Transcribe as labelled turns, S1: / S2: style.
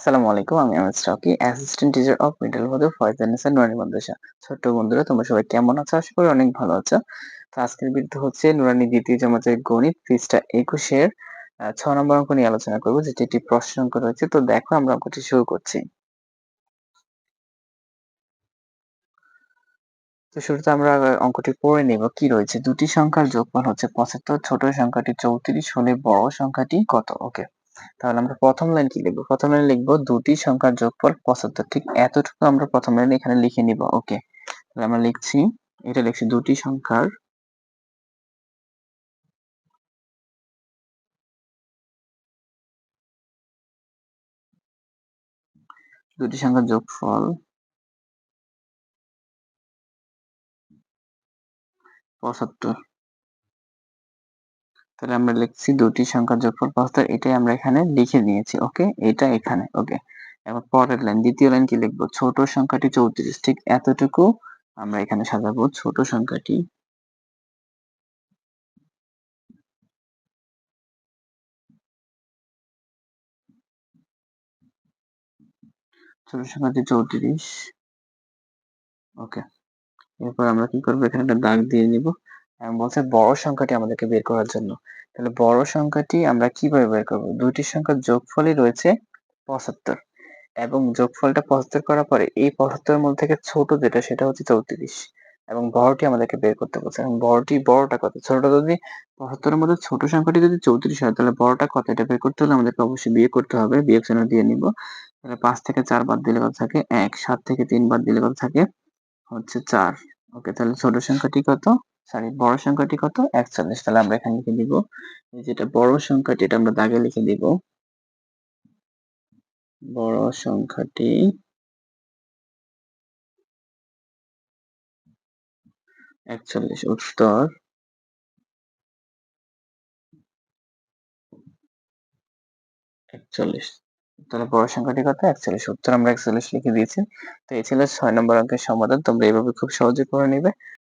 S1: আসসালামু আলাইকুম, আমি স্টকি assistant teacher of middle Noorani Madrasa ছোট্ট বন্ধুরা, তোমরা সবাই কেমন আছো? আশা করি অনেক ভালো আছো। তো আজকের ভিডিও হচ্ছে নুরানি দ্বিতীয় জামাতের গণিত পৃষ্ঠা একুশের ছ নম্বর অঙ্ক নিয়ে আলোচনা করব, যেটি একটি প্রশ্ন অঙ্ক রয়েছে। তো দেখো, আমরা অঙ্কটি শুরু করছি। তো শুরুতে আমরা অঙ্কটি পড়ে নেব। কি রয়েছে? দুটি সংখ্যার যোগফল হচ্ছে পঁচাত্তর, ছোট সংখ্যাটি চৌত্রিশ, হলে বড় সংখ্যাটি কত? ওকে তাহলে আমরা প্রথম লাইন কি লিখব? প্রথম লাইন লিখব, দুটি সংখ্যার যোগফল পঁচাত্তর। ঠিক এতটুকু আমরা প্রথম লাইন এখানে লিখে নিব। ওকে তাহলে আমরা লিখছি, এটা লিখছি দুটি সংখ্যার দুটি সংখ্যার যোগফল পঁচাত্তর। তাহলে আমরা লিখছি দুটি সংখ্যার যোগফল পঁচাত্তর এটাই আমরা এখানে লিখে নিয়েছি ওকে এটা এখানে ওকে এবার পরের লাইন দ্বিতীয় লাইন কি লিখব? ছোট সংখ্যাটি চৌত্রিশ, ঠিক এতটুকু আমরা এখানে সাজাবো, ছোট সংখ্যাটি ছোট সংখ্যাটি চৌত্রিশ ওকে এরপর আমরা কি করব? এখানে একটা দাগ দিয়ে নিব। বলছে বড় সংখ্যাটি আমাদেরকে বের করার জন্য। তাহলে বড় সংখ্যাটি আমরা কীভাবে বের করব? দুইটি সংখ্যার যোগফলই রয়েছে পঁচাত্তর। এবং যোগফলটা পঁচাত্তর করার পরে এই পঁচাত্তরের মধ্যে থেকে ছোট যেটা, সেটা হচ্ছে চৌত্রিশ। এবং বড়টি আমাদেরকে বের করতে বলছে। এবং বড়টি, বড়টা কত? ছোটটা যদি পঁচাত্তরের মধ্যে ছোট সংখ্যাটি যদি চৌত্রিশ হয়, তাহলে বড়টা কত? এটা বের করতে হলে আমাদেরকে অবশ্যই বিয়ে করতে হবে। বিয়োগ চিহ্ন দিয়ে নিব। তাহলে পাঁচ থেকে চার বাদ দিলে কত থাকে? এক। সাত থেকে তিন বাদ দিলে কত থাকে? হচ্ছে চার। ওকে, তাহলে ছোট সংখ্যাটি কত? সরি বড় সংখ্যাটি কত? একচল্লিশ। তাহলে আমরা এখানে লিখে দিব যেটা বড় সংখ্যাটি, এটা আমরা দাগে লিখে দিব। বড় সংখ্যাটি একচল্লিশ, উত্তর। একচল্লিশ। তাহলে বড় সংখ্যাটি কত? একচল্লিশ। উত্তর আমরা একচল্লিশ লিখে দিয়েছি। তো এই ছিল ছয় নম্বর অঙ্কের সমাধান। তোমরা এইভাবে খুব সহজে করে নিবে।